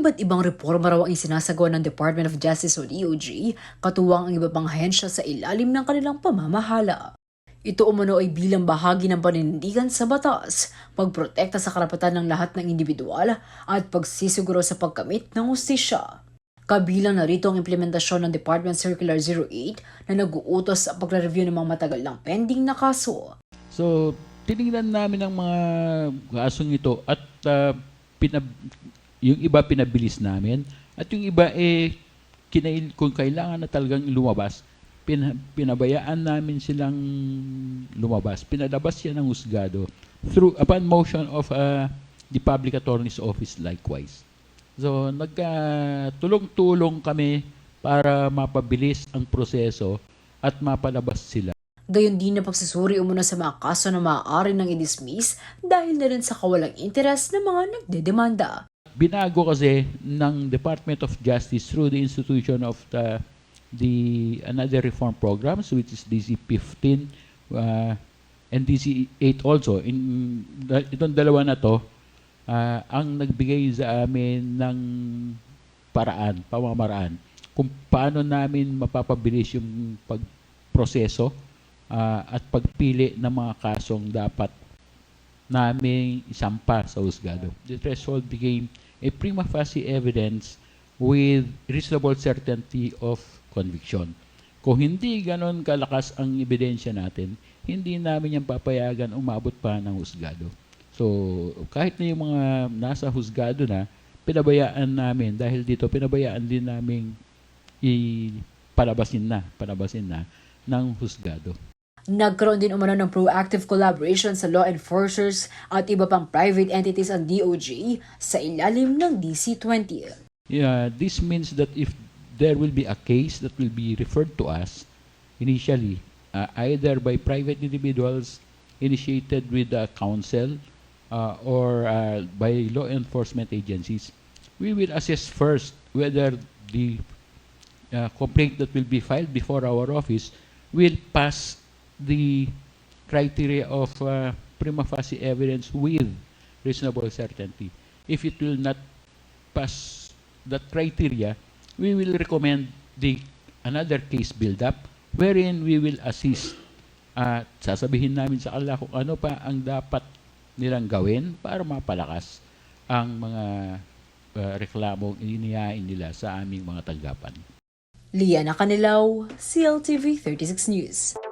Iba't ibang reforma raw ang isinasagawa ng Department of Justice o DOJ, katuwang ang iba pang ahensya sa ilalim ng kanilang pamamahala. Ito umano ay bilang bahagi ng paninindigan sa batas, pagprotekta sa karapatan ng lahat ng individual at pagsisiguro sa pagkamit ng hustisya. Kabilang na rito ang implementasyon ng Department Circular 08 na nag-uutos sa pagre-review ng mga matagal ng pending na kaso. So, tinignan namin ang mga kasong ito at ah, pinab- yung iba pinabilis namin at yung iba eh kinail- kung kailangan na talagang lumabas, pina- pinabayaan namin silang lumabas. Pinalabas yan ng husgado through upon motion of ah, the public attorney's office likewise. So, nagkatulong-tulong kami para mapabilis ang proseso at mapalabas sila. Gayon din na pagsusuri umuna sa mga kaso na maaari nang i-dismiss dahil na rin sa kawalang interes ng mga nagdedemanda. Binago kasi ng Department of Justice through the institution of the the another reform programs which is DC 15 uh, and DC 8 also in itong dalawa na to ah, ang nagbigay sa amin ng paraan pamamaraan kung paano namin mapapabilis yung pagproseso ah, at pagpili ng mga kasong dapat naming isampa sa husgado. The threshold became a prima facie evidence with reasonable certainty of conviction. Kung hindi ganon kalakas ang ebidensya natin, hindi namin yan papayagan umabot pa ng husgado. So, kahit na yung mga nasa husgado na, pinabayaan namin dahil dito pinabayaan din namin ipalabasin na, palabasin na ng husgado. Nagkaroon din umano ng proactive collaboration sa law enforcers at iba pang private entities ang DOJ sa ilalim ng DC-20. Yeah, this means that if there will be a case that will be referred to us initially, uh, either by private individuals initiated with the council uh, or uh, by law enforcement agencies, we will assess first whether the uh, complaint that will be filed before our office will pass the criteria of uh, prima facie evidence with reasonable certainty. If it will not pass that criteria, we will recommend the another case build-up wherein we will assist at sasabihin namin sa kanila kung ano pa ang dapat nilang gawin para mapalakas ang mga uh, reklamong inihain nila sa aming mga tanggapan. Liana Canilaw, CLTV 36 News.